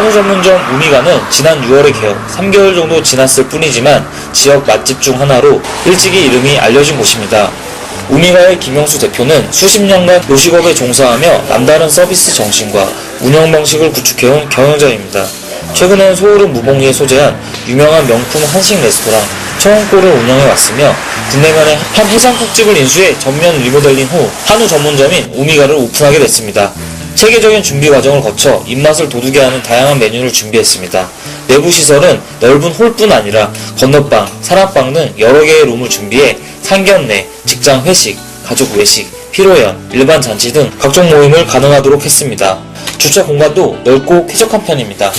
이번 우미가는 지난 6월에 개업 3개월 정도 지났을 뿐이지만 지역 맛집 중 하나로 일찍이 이름이 알려진 곳입니다. 우미가의 김영수 대표는 수십 년간 요식업에 종사하며 남다른 서비스 정신과 운영 방식을 구축해온 경영자입니다. 최근엔 소울은 무봉리에 소재한 유명한 명품 한식 레스토랑 청원골을 운영해 왔으며 국내면의 한 해장국집을 인수해 전면 리모델링 후 한우 전문점인 우미가를 오픈하게 됐습니다. 체계적인 준비 과정을 거쳐 입맛을 돋우게 하는 다양한 메뉴를 준비했습니다. 내부 시설은 넓은 홀뿐 아니라 건너방, 사랑방 등 여러 개의 룸을 준비해 상견례, 직장 회식, 가족 외식, 피로연, 일반 잔치 등 각종 모임을 가능하도록 했습니다. 주차 공간도 넓고 쾌적한 편입니다.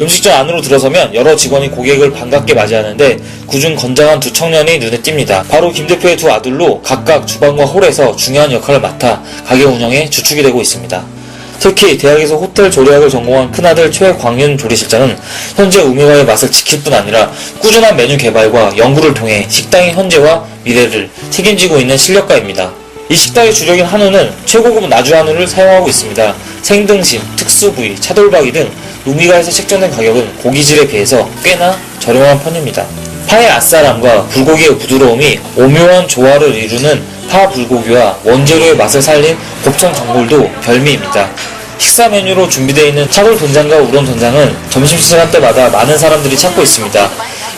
음식점 안으로 들어서면 여러 직원이 고객을 반갑게 맞이하는데 그중 건장한 두 청년이 눈에 띕니다. 바로 김 대표의 두 아들로 각각 주방과 홀에서 중요한 역할을 맡아 가게 운영에 주축이 되고 있습니다. 특히 대학에서 호텔 조리학을 전공한 큰아들 최광윤 조리실장은 현재 우미가의 맛을 지킬 뿐 아니라 꾸준한 메뉴 개발과 연구를 통해 식당의 현재와 미래를 책임지고 있는 실력가입니다. 이 식당의 주력인 한우는 최고급 나주 한우를 사용하고 있습니다. 생등심, 특수부위, 차돌박이 등 우미가에서 책정된 가격은 고기질에 비해서 꽤나 저렴한 편입니다. 파의 아싸람과 불고기의 부드러움이 오묘한 조화를 이루는 파 불고기와 원재료의 맛을 살린 곱창 전골도 별미입니다. 식사 메뉴로 준비되어 있는 차돌 된장과 우동 된장은 점심시간 때마다 많은 사람들이 찾고 있습니다.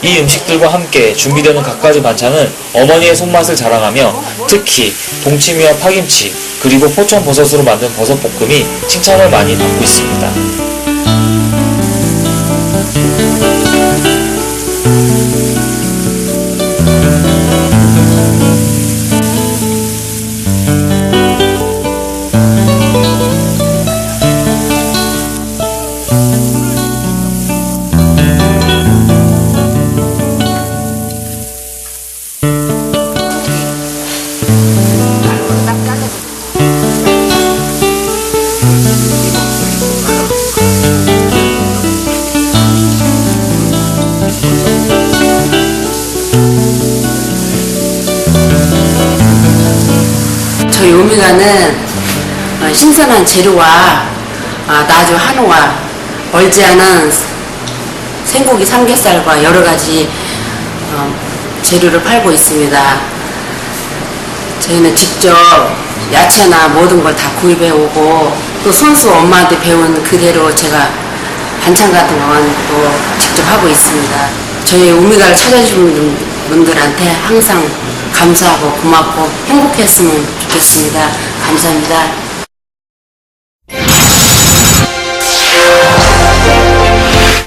이 음식들과 함께 준비되는 갖가지 반찬은 어머니의 손맛을 자랑하며 특히 동치미와 파김치 그리고 포천 버섯으로 만든 버섯 볶음이 칭찬을 많이 받고 있습니다. 오미가는 어, 신선한 재료와 어, 나주 한우와 멀지 않은 생고기 삼겹살과 여러 가지 어, 재료를 팔고 있습니다. 저희는 직접 야채나 모든 걸 다 구입해 오고 또 손수 엄마한테 배운 그대로 제가 반찬 같은 건또 직접 하고 있습니다. 저희 우미가를 찾아주는 분들한테 항상 감사하고 고맙고 행복했으면 좋겠습니다. 감사합니다.